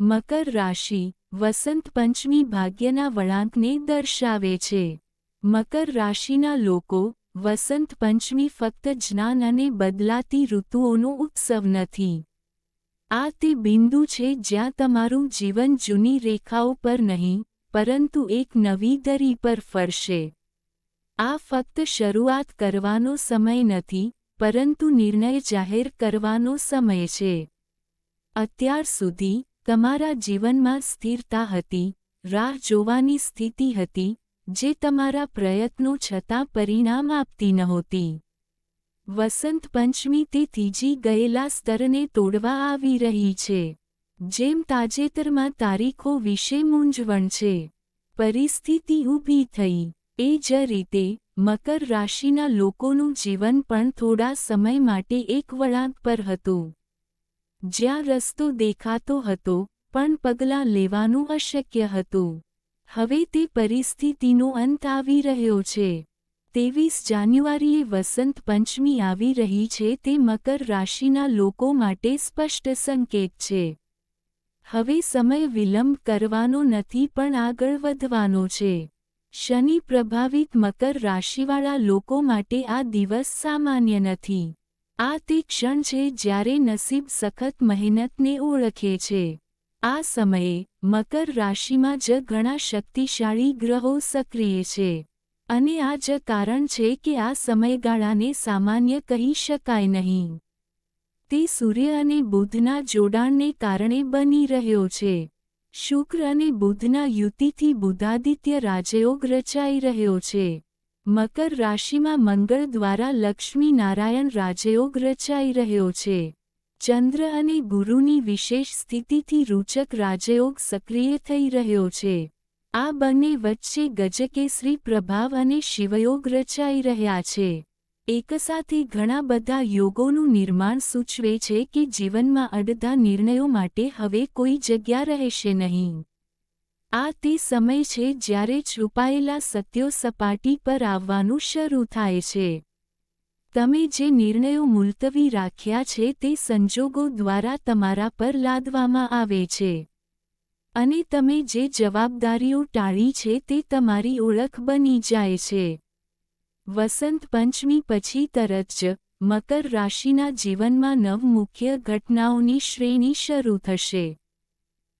મકર રાશિ વસંત પંચમી ભાગ્યના વળાંકને દર્શાવે છે. મકર રાશિના લોકો વસંત પંચમી ફક્ત જ્ઞાન અને બદલાતી ઋતુઓનો ઉત્સવ નથી. આ તે બિંદુ છે જ્યાં તમારું જીવન જૂની રેખાઓ પર નહીં, પરંતુ એક નવી દરી પર ફરશે. આ ફક્ત શરૂઆત કરવાનો સમય નથી, પરંતુ નિર્ણય જાહેર કરવાનો સમય છે. અત્યાર સુધી તમારા જીવનમાં સ્થિરતા હતી, રાહ જોવાની સ્થિતિ હતી, જે તમારા પ્રયત્નો છતાં પરિણામ આપતી નહોતી. વસંત પંચમી તે ત્રીજી ગયેલા સ્તરને તોડવા આવી રહી છે, જેમ તાજેતરમાં તારીખો વિશે મૂંઝવણ છે. પરિસ્થિતિ ઊભી થઈ, એ જ રીતે, મકર રાશિના લોકોનું જીવન પણ થોડા સમય માટે એક વળાંક પર હતું. જ્યાં રસ્તો દેખાતો હતો, પણ પગલાં લેવાનું અશક્ય હતું. હવે તે પરિસ્થિતિનો અંત આવી રહ્યો છે. ત્રેવીસ જાન્યુઆરીએ વસંત પંચમી આવી રહી છે તે મકર રાશિના લોકો માટે સ્પષ્ટ સંકેત છે. હવે સમય વિલંબ કરવાનો નથી પણ આગળ વધવાનો છે. શનિ પ્રભાવિત મકર રાશિવાળા લોકો માટે આ દિવસ સામાન્ય નથી. આ તે ક્ષણ છે જ્યારે નસીબ સખત મહેનતને ઓળખે છે. આ સમયે મકર રાશિમાં જ ઘણા શક્તિશાળી ગ્રહો સક્રિય છે. અને આ જ કારણ છે કે આ સમયગાળાને સામાન્ય કહી શકાય નહીં. તે સૂર્ય અને બુધના જોડાણને કારણે બની રહ્યો છે. શુક્ર અને બુધના યુતિથી બુધાદિત્ય રાજયોગ રચાઈ રહ્યો છે. મકર રાશિમાં મંગળ દ્વારા લક્ષ્મી નારાયણ રાજયોગ રચાઈ રહ્યો છે. ચંદ્ર અને ગુરુની વિશેષ સ્થિતિથી રૂચક રાજયોગ સક્રિય થઈ રહ્યો છે. આ બંને વચ્ચે ગજકેસરી પ્રભાવ અને શિવયોગ રચાઈ રહ્યા છે. એકસાથે ઘણા બધા યોગોનું નિર્માણ સૂચવે છે કે જીવનમાં અડધા નિર્ણયો માટે હવે કોઈ જગ્યા રહેશે નહીં. આ તે સમય છે જ્યારે છુપાયેલા સત્યો સપાટી પર આવવાનું શરૂ થાય છે. તમે જે નિર્ણયો મુલતવી રાખ્યા છે તે સંજોગો દ્વારા તમારા પર લાદવામાં આવે છે. અને તમે જે જવાબદારીઓ ટાળી છે તે તમારી ઓળખ બની જાય છે. વસંત પંચમી પછી તરત જ મકર રાશિના જીવનમાં નવ મુખ્ય ઘટનાઓની શ્રેણી શરૂ થશે.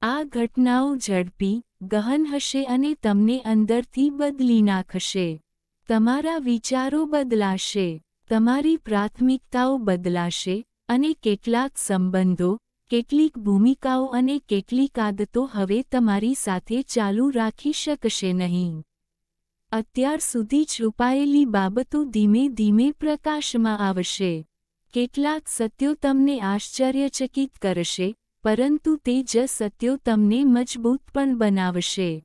આ ઘટનાઓ ઝડપી ગહન હશે અને તમને અંદરથી બદલી નાખશે. તમારા વિચારો બદલાશે, તમારી પ્રાથમિકતાઓ બદલાશે અને કેટલાક સંબંધો, કેટલીક ભૂમિકાઓ અને કેટલીક આદતો હવે તમારી સાથે ચાલુ રાખી શકશે નહીં. અત્યાર સુધી છુપાયેલી બાબતો ધીમે ધીમે પ્રકાશમાં આવશે. કેટલાક સત્યો તમને આશ્ચર્યચકિત કરશે પરંતુ તે જ સત્યો તમને મજબૂત પણ બનાવશે.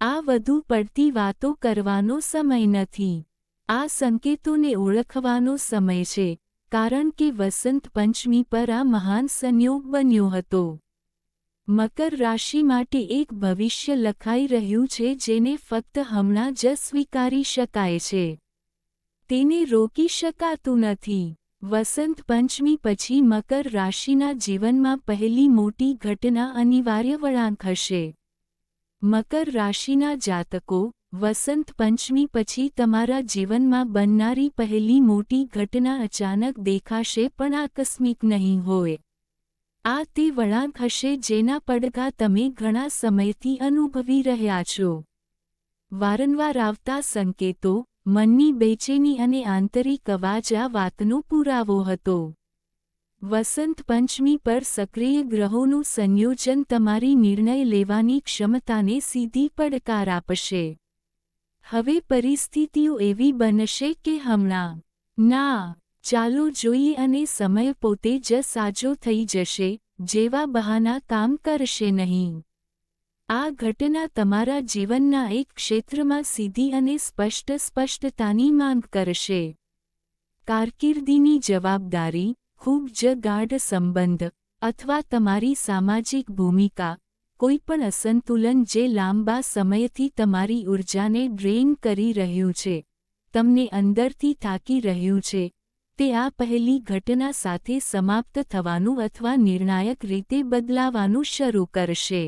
આ વધુ પડતી વાતો કરવાનો સમય નથી. આ સંકેતોને ઓળખવાનો સમય છે, કારણ કે વસંત પંચમી પર આ મહાન સંયોગ બન્યો હતો. મકર રાશિ માટે એક ભવિષ્ય લખાઈ રહ્યું છે, જેને ફક્ત હમણાં જ સ્વીકારી શકાય છે. તેને રોકી શકાતું નથી. વસંત પંચમી પછી મકર રાશિના જીવનમાં પહેલી મોટી ઘટના અનિવાર્ય વળાંક હશે. મકર રાશિના જાતકો, વસંત પંચમી પછી તમારા જીવનમાં બનનારી પહેલી મોટી ઘટના અચાનક દેખાશે પણ આકસ્મિક નહીં હોય. આ તે વળાંક હશે જેના પડઘા તમે ઘણા સમયથી અનુભવી રહ્યા છો. વારંવાર આવતા સંકેતો મનની બેચેની અને આંતરિક અવાજ આ વાતનો પુરાવો હતો. વસંત પંચમી પર સક્રિય ગ્રહોનું સંયોજન તમારી નિર્ણય લેવાની ક્ષમતાને સીધી પડકાર આપશે. હવે પરિસ્થિતિઓ એવી બનશે કે હમણાં, ના, ચાલો જોઈએ અને સમય પોતે જ સાજો થઈ જશે, જેવા બહાના કામ કરશે નહીં. આ ઘટના તમારા જીવનના એક ક્ષેત્રમાં સીધી અને સ્પષ્ટ સ્પષ્ટતાની માંગ કરશે. કારકિર્દીની જવાબદારી, ખૂબ જ ગાઢ સંબંધ, અથવા તમારી સામાજિક ભૂમિકા, કોઈપણ અસંતુલન જે લાંબા સમયથી તમારી ઊર્જાને ડ્રેઇન કરી રહ્યું છે, તમને અંદરથી થાકી રહ્યું છે, તે આ પહેલી ઘટના સાથે સમાપ્ત થવાનું અથવા નિર્ણાયક રીતે બદલાવાનું શરૂ કરશે.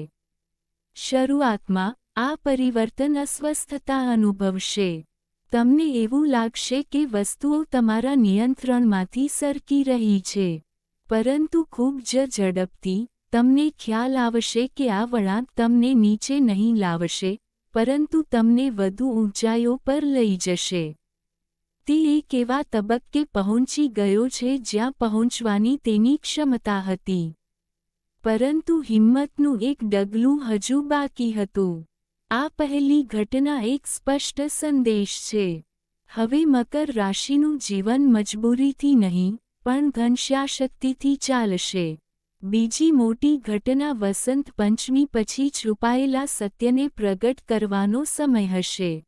શરૂઆતમાં, આ પરિવર્તન અસ્વસ્થતા અનુભવશે. તમને એવું લાગશે કે વસ્તુઓ તમારા નિયંત્રણમાંથી સરકી રહી છે. પરંતુ ખૂબ જ ઝડપથી, તમને ખ્યાલ આવશે કે આ વળાંક તમને નીચે નહીં લાવશે, પરંતુ તમને વધુ ઊંચાઈઓ પર લઈ જશે. તે એક એવા તબક્કે પહોંચી ગયો છે જ્યાં પહોંચવાની તેની ક્ષમતા હતી. પરંતુ હિંમતનું એક ડગલું હજુ બાકી હતું. આ પહેલી ઘટના એક સ્પષ્ટ સંદેશ છે. હવે મકર રાશિનું જીવન મજબૂરીથી નહીં, પણ ઘનશ્યાશક્તિથી ચાલશે. બીજી મોટી ઘટના વસંત પંચમી પછી છુપાયેલા સત્યને પ્રગટ કરવાનો સમય હશે.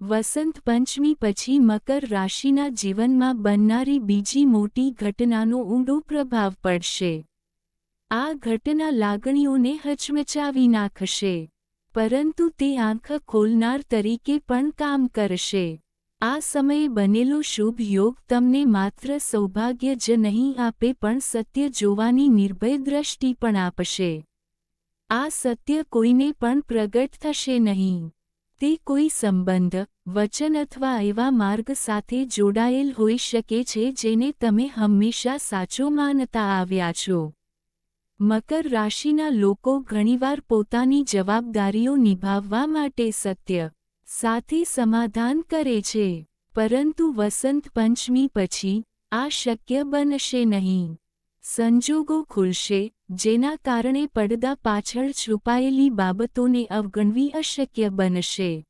વસંત પંચમી પછી મકર રાશિના જીવનમાં બનનારી બીજી મોટી ઘટનાનો ઊંડો પ્રભાવ પડશે. આ ઘટના લાગણીઓને હચમચાવી નાખશે, પરંતુ તે આંખ ખોલનાર તરીકે પણ કામ કરશે. આ સમયે બનેલો શુભ યોગ તમને માત્ર સૌભાગ્ય જ નહીં આપે પણ સત્ય જોવાની નિર્ભય દ્રષ્ટિ પણ આપશે. આ સત્ય કોઈને પણ પ્રગટ થશે નહીં. તે કોઈ સંબંધ, વચન અથવા એવા માર્ગ સાથે જોડાયેલ હોઈ શકે છે જેને તમે હંમેશા સાચો માનતા આવ્યા છો. મકર રાશિના લોકો ઘણીવાર પોતાની જવાબદારીઓ નિભાવવા માટે સત્ય, સાથે સમાધાન કરે છે. પરંતુ વસંત પંચમી પછી આ શક્ય બનશે નહીં. સંજોગો ખુલશે, જેના કારણે પડદા પાછળ છુપાયેલી બાબતોને અવગણવી અશક્ય બનશે.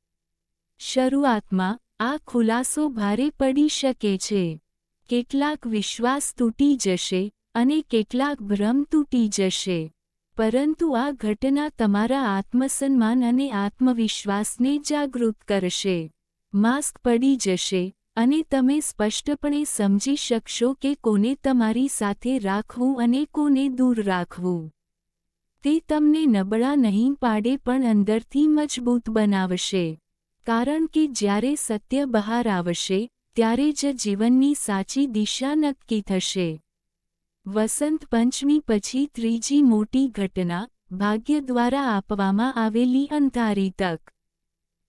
શરૂઆતમાં આ ખુલાસો ભારે પડી શકે છે. કેટલાક વિશ્વાસ તૂટી જશે અને કેટલાક ભ્રમ તૂટી જશે. પરંતુ આ ઘટના તમારા આત્મસન્માન અને આત્મવિશ્વાસને જાગૃત કરશે. માસ્ક પડી જશે, અને તમે સ્પષ્ટપણે સમજી શકશો કે કોને તમારી સાથે રાખવું અને કોને દૂર રાખવું. તે તમને નબળા નહીં પાડે પણ અંદરથી મજબૂત બનાવશે. કારણ કે જ્યારે સત્ય બહાર આવશે, ત્યારે જ જીવનની સાચી દિશા નક્કી થશે. વસંત પંચમી પછી ત્રીજી મોટી ઘટના ભાગ્ય દ્વારા આપવામાં આવેલી અંધારી તક.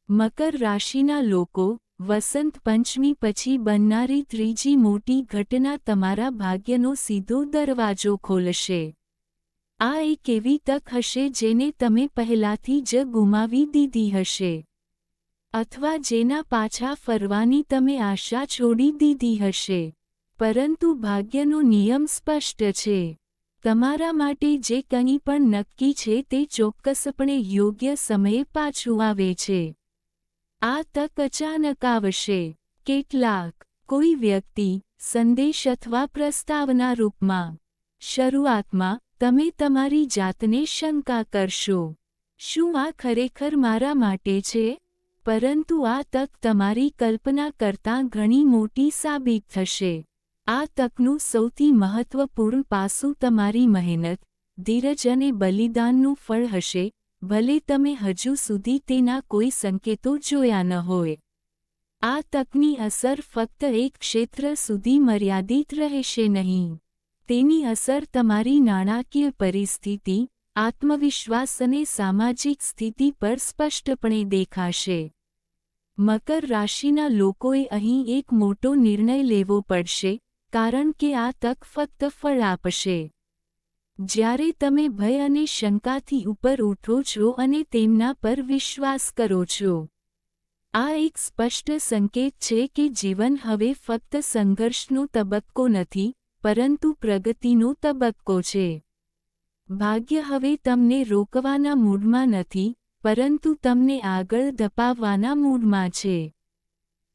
મકર રાશિના લોકો વસંત પંચમી પછી બનનારી ત્રીજી મોટી ઘટના તમારા ભાગ્યનો સીધો દરવાજો ખોલશે. આ એક એવી તક હશે જેને તમે પહેલાથી જ ગુમાવી દીધી હશે. અથવા જેના પાછા ફરવાની તમે આશા છોડી દીધી હશે. પરંતુ ભાગ્યનો નિયમ સ્પષ્ટ છે. તમારા માટે જે કંઈ પણ નક્કી છે તે ચોક્કસપણે યોગ્ય સમયે પાછું આવે છે. આ તક અચાનક આવશે. કેટલાક, કોઈ વ્યક્તિ, સંદેશ અથવા પ્રસ્તાવના રૂપમાં. શરૂઆતમાં, તમે તમારી જાતને શંકા કરશો. શું આ ખરેખર મારા માટે છે? પરંતુ આ તક તમારી કલ્પના કરતાં ઘણી મોટી સાબિત થશે. આ તકનું સૌથી મહત્વપૂર્ણ પાસું તમારી મહેનત, ધીરજ અને બલિદાનનું ફળ હશે, ભલે તમે હજુ સુધી તેના કોઈ સંકેતો જોયા ન હોય. આ તકની અસર ફક્ત એક ક્ષેત્ર સુધી મર્યાદિત રહેશે નહીં. તેની અસર તમારી નાણાકીય પરિસ્થિતિ, આત્મવિશ્વાસ અને સામાજિક સ્થિતિ પર સ્પષ્ટપણે દેખાશે. મકર રાશિના લોકોએ અહીં એક મોટો નિર્ણય લેવો પડશે કારણ કે આ તક ફક્ત ફળ આપશે. જ્યારે તમે ભય અને શંકાથી ઉપર ઉઠો છો અને તેમના પર વિશ્વાસ કરો છો. આ એક સ્પષ્ટ સંકેત છે કે જીવન હવે ફક્ત સંઘર્ષનો તબક્કો નથી, પરંતુ પ્રગતિનો તબક્કો છે. ભાગ્ય હવે તમને રોકવાના મૂડમાં નથી, પરંતુ તમને આગળ ધપાવવાના મૂડમાં છે.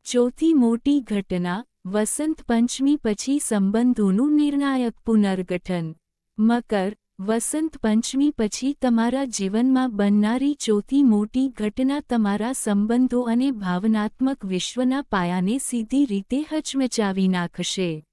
ચોથી મોટી ઘટના વસંત પંચમી પછી સંબંધોનું નિર્ણાયક પુનર્ગઠન. મકર, વસંત પંચમી પછી તમારા જીવનમાં બનનારી ચોથી મોટી ઘટના તમારા સંબંધો અને ભાવનાત્મક વિશ્વના પાયાને સીધી રીતે હચમચાવી નાખશે.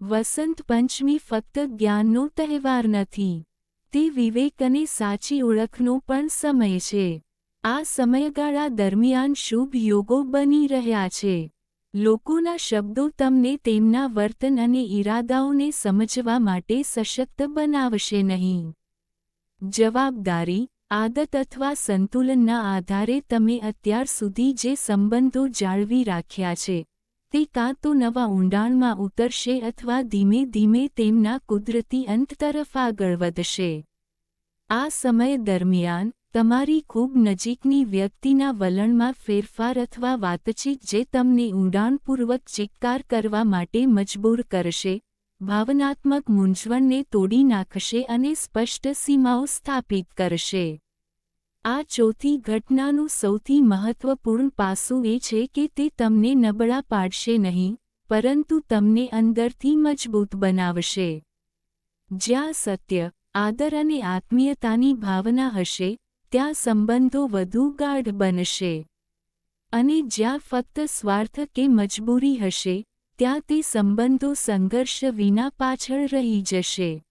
વસંત પંચમી ફક્ત જ્ઞાનનો તહેવાર નથી. તે વિવેક અને સાચી ઓળખનો પણ સમય છે. આ સમયગાળા દરમિયાન શુભ યોગો બની રહ્યા છે. લોકોના શબ્દો તમને તેમના વર્તન અને ઈરાદાઓને સમજવા માટે સશક્ત બનાવશે નહીં. જવાબદારી, આદત અથવા સંતુલનના આધારે તમે અત્યાર સુધી જે સંબંધો જાળવી રાખ્યા છે, તે કાં તો નવા ઊંડાણમાં ઉતરશે અથવા ધીમે ધીમે તેમના કુદરતી અંત તરફ આગળ વધશે. આ સમય દરમિયાન તમારી ખૂબ નજીકની વ્યક્તિના વલણમાં ફેરફાર અથવા વાતચીત જે તમને ઊંડાણપૂર્વક ચિત્કાર કરવા માટે મજબૂર કરશે, ભાવનાત્મક મૂંઝવણને તોડી નાખશે અને સ્પષ્ટ સીમાઓ સ્થાપિત કરશે. આ ચોથી ઘટનાનું સૌથી મહત્વપૂર્ણ પાસું એ છે કે તે તમને નબળા પાડશે નહીં, પરંતુ તમને અંદરથી મજબૂત બનાવશે. જ્યાં સત્ય, આદર અને આત્મીયતાની ભાવના હશે ત્યાં સંબંધો વધુ ગાઢ બનશે. અને જ્યાં ફક્ત સ્વાર્થ કે મજબૂરી હશે, ત્યાં તે સંબંધો સંઘર્ષ વિના પાછળ રહી જશે.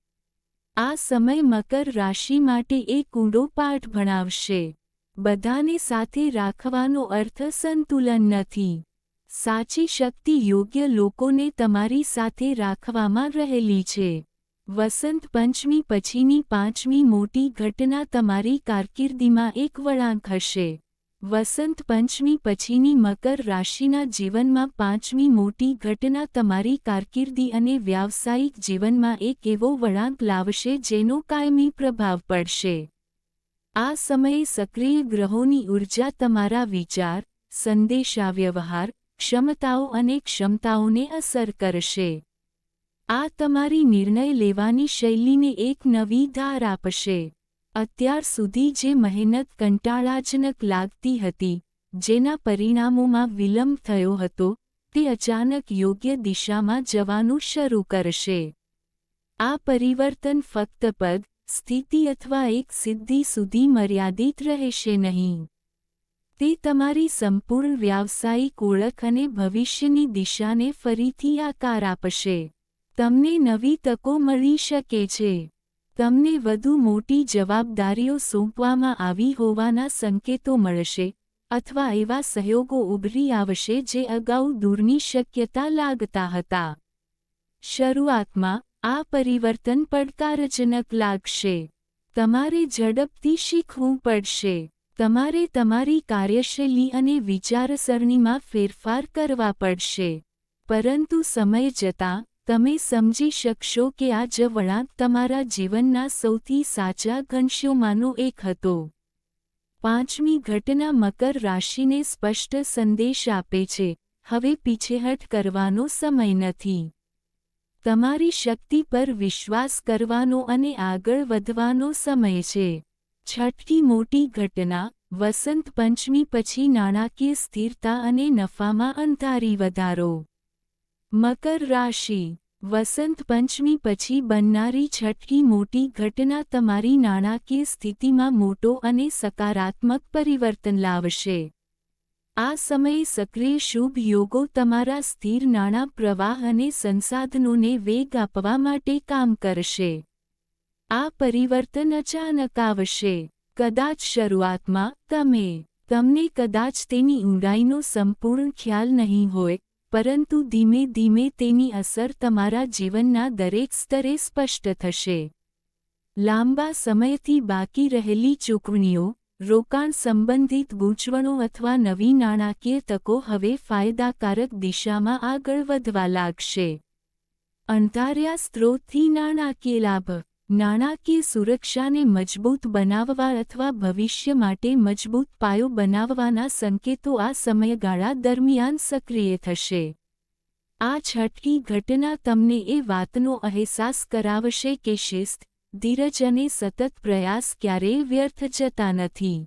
આ સમય મકર રાશિ માટે એક ઊંડો પાઠ ભણાવશે. બધાને સાથે રાખવાનો અર્થ સંતુલન નથી. સાચી શક્તિ યોગ્ય લોકોને તમારી સાથે રાખવામાં રહેલી છે. વસંત પંચમી પછીની પાંચમી મોટી ઘટના તમારી કારકિર્દીમાં એક વળાંક હશે. વસંત પંચમી પછીની મકર રાશિના જીવનમાં પાંચમી મોટી ઘટના તમારી કારકિર્દી અને વ્યાવસાયિક જીવનમાં એક એવો વળાંક લાવશે જેનો કાયમી પ્રભાવ પડશે. આ સમયે સક્રિય ગ્રહોની ઊર્જા તમારા વિચાર, સંદેશાવ્યવહાર, ક્ષમતાઓ અને ક્ષમતાઓને અસર કરશે. આ તમારી નિર્ણય લેવાની શૈલીને એક નવી ધાર આપશે. અત્યાર સુધી જે મહેનત કંટાળાજનક લાગતી હતી, જેના પરિણામોમાં વિલંબ થયો હતો, તે અચાનક યોગ્ય દિશામાં જવાનું શરૂ કરશે. આ પરિવર્તન ફક્ત પદ, સ્થિતિ અથવા એક સિદ્ધિ સુધી મર્યાદિત રહેશે નહીં. તે તમારી સંપૂર્ણ વ્યાવસાયિક ઓળખ અને ભવિષ્યની દિશાને ફરીથી આકાર આપશે. તમને નવી તકો મળી શકે છે. તમને વધુ મોટી જવાબદારીઓ સોંપવામાં આવી હોવાના સંકેતો મળશે, અથવા એવા સહયોગો ઉભરી આવશે જે અગાઉ દૂરની શક્યતા લાગતા હતા. શરૂઆતમાં, આ પરિવર્તન પડકારજનક લાગશે. તમારે ઝડપથી શીખવું પડશે. તમારે તમારી કાર્યશૈલી અને વિચારસરણીમાં ફેરફાર કરવા પડશે. પરંતુ સમય જતાં તમે સમજી શકશો કે આ જ વળાંક તમારા જીવનના સૌથી સાચા ઘનશ્યોમાંનો એક હતો. પાંચમી ઘટના મકર રાશિને સ્પષ્ટ સંદેશ આપે છે, હવે પીછેહટ કરવાનો સમય નથી. તમારી શક્તિ પર વિશ્વાસ કરવાનો અને આગળ વધવાનો સમય છે. છઠ્ઠી મોટી ઘટના, વસંત પંચમી પછી નાણાકીય સ્થિરતા અને નફામાં અંધારી વધારો. મકર રાશિ. વસંત પંચમી પછી બનનારી છઠ્ઠી મોટી ઘટના તમારી નાણાકીય સ્થિતિમાં મોટો અને સકારાત્મક પરિવર્તન લાવશે. આ સમયે સક્રિય શુભ યોગો તમારા સ્થિર નાણાં પ્રવાહ અને સંસાધનોને વેગ આપવા માટે કામ કરશે. આ પરિવર્તન અચાનક આવશે. કદાચ શરૂઆતમાં તમે, તમને કદાચ તેની ઊંડાઈનો સંપૂર્ણ ખ્યાલ નહીં હોય પરંતુ ધીમે ધીમે તેની અસર તમારા જીવનના દરેક સ્તરે સ્પષ્ટ થશે. લાંબા સમયથી બાકી રહેલી ચૂકવણીઓ રોકાણ સંબંધિત ગૂંચવણો અથવા નવી નાણાકીય તકો હવે ફાયદાકારક દિશામાં આગળ વધવા લાગશે. અંધાર્યા સ્ત્રોતથી નાણાકીય લાભ નાણાકીય સુરક્ષાને મજબૂત બનાવવા અથવા ભવિષ્ય માટે મજબૂત પાયો બનાવવાના સંકેતો આ સમયગાળા દરમિયાન સક્રિય થશે. આ છટકી ઘટના તમને એ વાતનો અહેસાસ કરાવશે કે શિસ્ત, ધીરજ અને સતત પ્રયાસ ક્યારેય વ્યર્થ જતા નથી.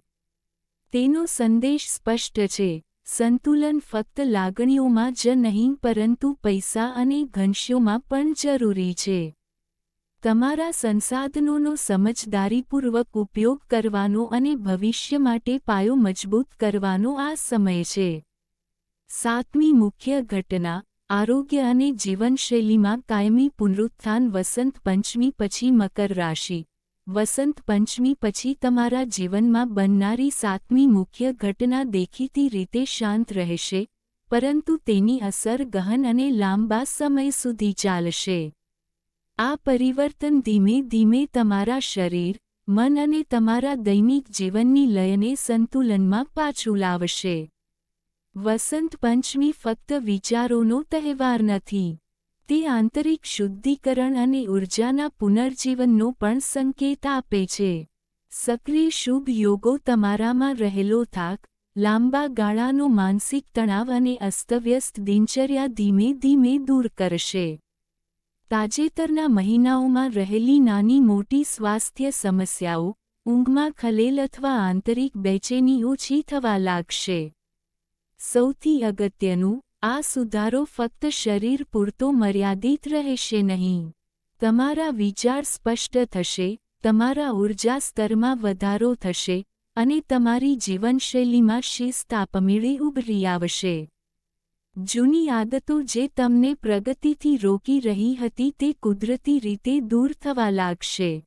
તેનો સંદેશ સ્પષ્ટ છે, સંતુલન ફક્ત લાગણીઓમાં જ નહીં, પરંતુ પૈસા અને ઘનશ્યોમાં પણ જરૂરી છે. તમારા સંસાધનોનો સમજદારીપૂર્વક ઉપયોગ કરવાનો અને ભવિષ્ય માટે પાયો મજબૂત કરવાનો આ સમય છે. સાતમી મુખ્ય ઘટના, આરોગ્ય અને જીવનશૈલીમાં કાયમી પુનરુત્થાન વસંત પંચમી પછી મકર રાશિ. વસંત પંચમી પછી તમારા જીવનમાં બનનારી સાતમી મુખ્ય ઘટના દેખીતી રીતે શાંત રહેશે, પરંતુ તેની અસર ગહન અને લાંબા સમય સુધી ચાલશે. આ પરિવર્તન ધીમે ધીમે તમારા શરીર, મન અને તમારા દૈનિક જીવનની લયને સંતુલનમાં પાછું લાવશે. વસંત પંચમી ફક્ત વિચારોનો તહેવાર નથી, તે આંતરિક શુદ્ધિકરણ અને ઊર્જાના પુનર્જીવનનો પણ સંકેત આપે છે. સક્રિય શુભ યોગો તમારામાં રહેલો થાક, લાંબા ગાળાનો માનસિક તણાવ અને અસ્તવ્યસ્ત દિનચર્યા ધીમે ધીમે દૂર કરશે. તાજેતરના મહિનાઓમાં રહેલી નાની મોટી સ્વાસ્થ્ય સમસ્યાઓ ઊંઘમાં ખલેલ અથવા આંતરિક બેચેની ઓછી થવા લાગશે. સૌથી અગત્યનું, આ સુધારો ફક્ત શરીર પૂરતો મર્યાદિત રહેશે નહીં. તમારા વિચાર સ્પષ્ટ થશે, તમારા ઊર્જા સ્તરમાં વધારો થશે અને તમારી જીવનશૈલીમાં શિસ્ત આપમેળે ઉભરી આવશે. જૂની આદતો જે તમને પ્રગતિથી રોકી રહી હતી તે કુદરતી રીતે દૂર થવા લાગશે.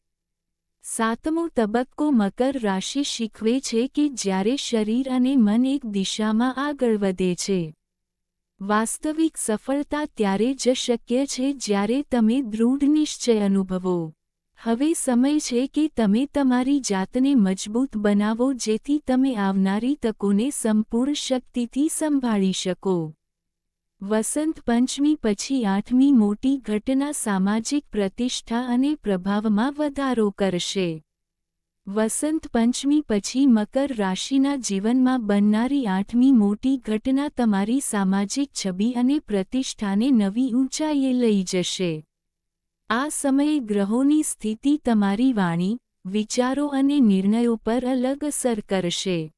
સાતમો તબક્કો મકર રાશિ શીખવે છે કે જ્યારે શરીર અને મન એક દિશામાં આગળ વધે છે. વાસ્તવિક સફળતા ત્યારે જ શક્ય છે જ્યારે તમે દૃઢ નિશ્ચય અનુભવો. હવે સમય છે કે તમે તમારી જાતને મજબૂત બનાવો જેથી તમે આવનારી તકોને સંપૂર્ણ શક્તિથી સંભાળી શકો. વસંત પંચમી પછી આઠમી મોટી ઘટના સામાજિક પ્રતિષ્ઠા અને પ્રભાવમાં વધારો કરશે. વસંત પંચમી પછી મકર રાશિના જીવનમાં બનનારી આઠમી મોટી ઘટના તમારી સામાજિક છબી અને પ્રતિષ્ઠાને નવી ઊંચાઈએ લઈ જશે. આ સમયે ગ્રહોની સ્થિતિ તમારી વાણી, વિચારો અને નિર્ણયો પર અલગ અસર કરશે.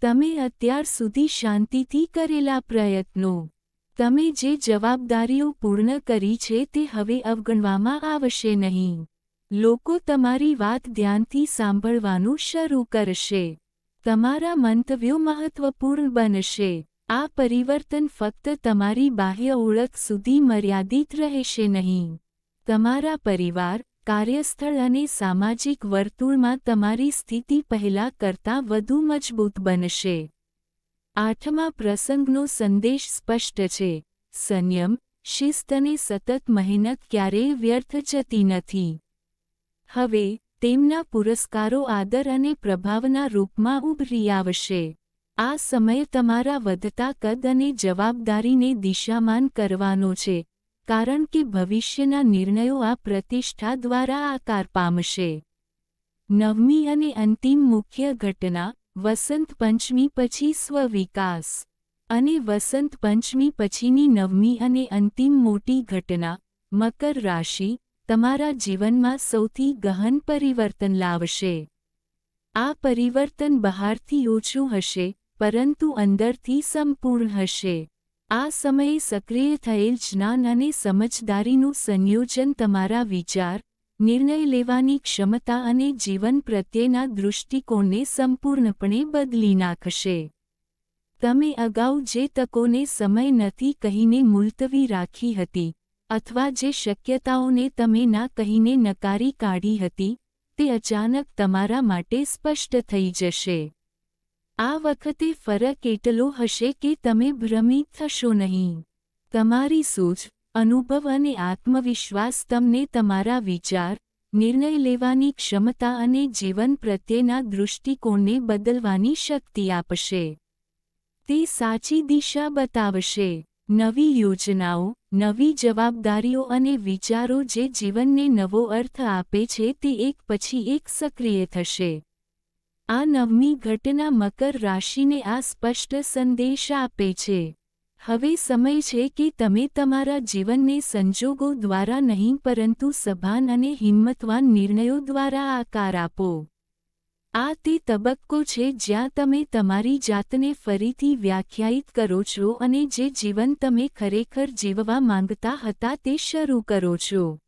તમે અત્યાર સુધી શાંતિથી કરેલા પ્રયત્નો તમે જે જવાબદારીઓ પૂર્ણ કરી છે તે હવે અવગણવામાં આવશે નહીં. લોકો તમારી વાત ધ્યાનથી સાંભળવાનું શરૂ કરશે. તમારા મંતવ્યો મહત્વપૂર્ણ બનશે. આ પરિવર્તન ફક્ત તમારી બાહ્ય ઓળખ સુધી મર્યાદિત રહેશે નહીં. તમારા પરિવાર, કાર્યસ્થળ અને સામાજિક વર્તુળમાં તમારી સ્થિતિ પહેલાં કરતાં વધુ મજબૂત બનશે. આઠમા પ્રસંગનો સંદેશ સ્પષ્ટ છે. સંયમ, શિસ્ત અને સતત મહેનત ક્યારેય વ્યર્થ જતી નથી. હવે, તેમના પુરસ્કારો આદર અને પ્રભાવના રૂપમાં ઉભરી આવશે. આ સમય તમારા વધતા કદ અને જવાબદારીને દિશામાન કરવાનો છે, કારણ કે ભવિષ્યના નિર્ણયો આ પ્રતિષ્ઠા દ્વારા આકાર પામશે. નવમી અને અંતિમ મુખ્ય ઘટના વસંત પંચમી પછી સ્વવિકાસ અને વસંત પંચમી પછીની નવમી અને અંતિમ મોટી ઘટના, મકર રાશિ, તમારા જીવનમાં સૌથી ગહન પરિવર્તન લાવશે. આ પરિવર્તન બહારથી ઓછું હશે, પરંતુ અંદરથી સંપૂર્ણ હશે. આ સમયે સક્રિય થયેલ જ્ઞાન અને સમજદારીનું સંયોજન તમારા વિચાર નિર્ણય લેવાની ક્ષમતા અને જીવન પ્રત્યેના દૃષ્ટિકોણને સંપૂર્ણપણે બદલી નાખશે. તમે અગાઉ જે તકોને સમય નથી કહીને મુલતવી રાખી હતી, અથવા જે શક્યતાઓને તમે ના કહીને નકારી કાઢી હતી, તે અચાનક તમારા માટે સ્પષ્ટ થઈ જશે. આ વખતે ફરક એટલો હશે કે તમે ભ્રમિત થશો નહીં. તમારી સૂઝ અનુભવ અને આત્મવિશ્વાસ તમને તમારા વિચાર, નિર્ણય લેવાની ક્ષમતા અને જીવન પ્રત્યેના દૃષ્ટિકોણને બદલવાની શક્તિ આપશે. તે સાચી દિશા બતાવશે. નવી યોજનાઓ, નવી જવાબદારીઓ અને વિચારો જે જીવનને નવો અર્થ આપે છે તે એક પછી એક સક્રિય થશે. આ નવમી ઘટના મકર રાશિને આ સ્પષ્ટ સંદેશ આપે છે. હવે સમય છે કે તમે તમારા જીવનને સંજોગો દ્વારા નહીં, પરંતુ સભાન અને હિંમતવાન નિર્ણયો દ્વારા આકાર આપો. આ તે તબક્કો છે જ્યાં તમે તમારી જાતને ફરીથી વ્યાખ્યાયિત કરો છો અને જે જીવન તમે ખરેખર જીવવા માંગતા હતા તે શરૂ કરો છો.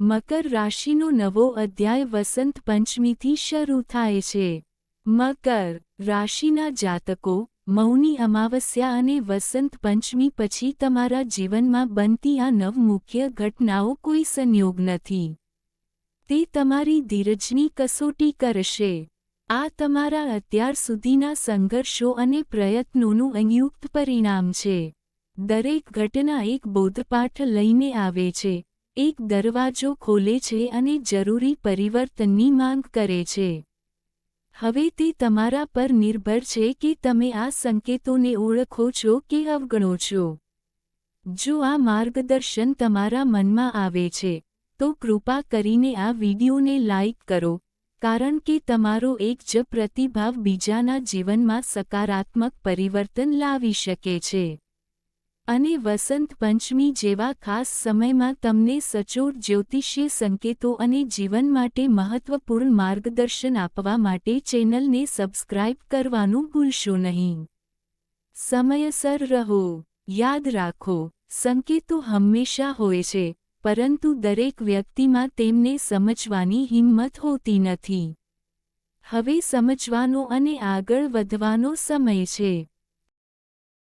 મકર રાશિનો નવો અધ્યાય વસંત પંચમીથી શરૂ થાય છે. મકર રાશિના જાતકો મૌની અમાવસ્યા અને વસંત પંચમી પછી તમારા જીવનમાં બનતી આ નવ મુખ્ય ઘટનાઓ કોઈ સંયોગ નથી. તે તમારી ધીરજની કસોટી કરશે. આ તમારા અત્યાર સુધીના સંઘર્ષો અને પ્રયત્નોનું અંયુક્ત પરિણામ છે. દરેક ઘટના એક બોધપાઠ લઈને આવે છે. એક દરવાજો ખોલે છે અને જરૂરી પરિવર્તનની માંગ કરે છે. હવે તે તમારા પર નિર્ભર છે કે તમે આ સંકેતોને ઓળખો છો કે અવગણો છો. જો આ માર્ગદર્શન તમારા મનમાં આવે છે, તો કૃપા કરીને આ વિડીયોને લાઇક કરો, કારણ કે તમારો એક જ પ્રતિભાવ બીજાના જીવનમાં સકારાત્મક પરિવર્તન લાવી શકે છે. અને વસંત પંચમી જેવા ખાસ સમયમાં તમને સચોટ જ્યોતિષીય સંકેતો અને જીવન માટે મહત્વપૂર્ણ માર્ગદર્શન આપવા માટે ચેનલને સબસ્ક્રાઇબ કરવાનું ભૂલશો નહીં. સમયસર રહો. યાદ રાખો, સંકેતો હંમેશા હોય છે, પરંતુ દરેક વ્યક્તિમાં તેમને સમજવાની હિંમત હોતી નથી. હવે સમજવાનો અને આગળ વધવાનો સમય છે.